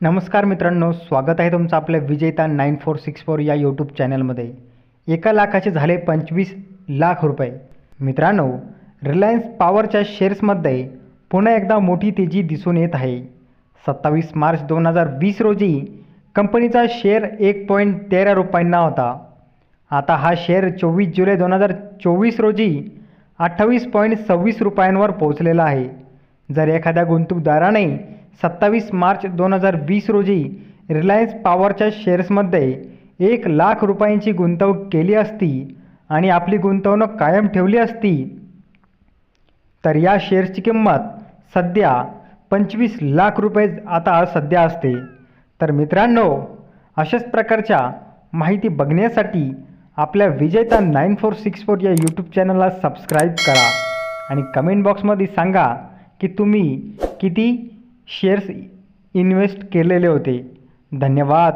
नमस्कार मित्रांनो स्वागत आहे तुमचं आपल्या Vijeta nine four six four या यूट्यूब चॅनलमध्ये. एका लाखाचे झाले पंचवीस लाख रुपये. मित्रांनो रिलायन्स पॉवरच्या शेअर्समध्ये पुन्हा एकदा मोठी तेजी दिसून येत आहे. सत्तावीस मार्च दोन हजार वीस रोजी कंपनीचा शेअर एक पॉईंट तेरा रुपयांना होता. आता हा शेअर चोवीस जुलै दोन हजार चोवीस रोजी अठ्ठावीस पॉईंट सव्वीस रुपयांवर पोहोचलेला आहे. जर एखाद्या गुंतवणूकदाराने सत्तावीस मार्च दोन हजार वीस रोजी रिलायन्स पॉवरच्या शेअर्समध्ये एक लाख रुपयांची गुंतवणूक केली असती आणि आपली गुंतवणूक कायम ठेवली असती तर या शेअर्सची किंमत सध्या पंचवीस लाख रुपये आता सध्या असते. तर मित्रांनो अशाच प्रकारच्या माहिती बघण्यासाठी आपल्या Vijeta nine four six four या यूट्यूब चॅनलला सबस्क्राईब करा आणि कमेंट बॉक्समध्ये सांगा की तुम्ही किती शेअर्स इन्व्हेस्ट केलेले होते. धन्यवाद.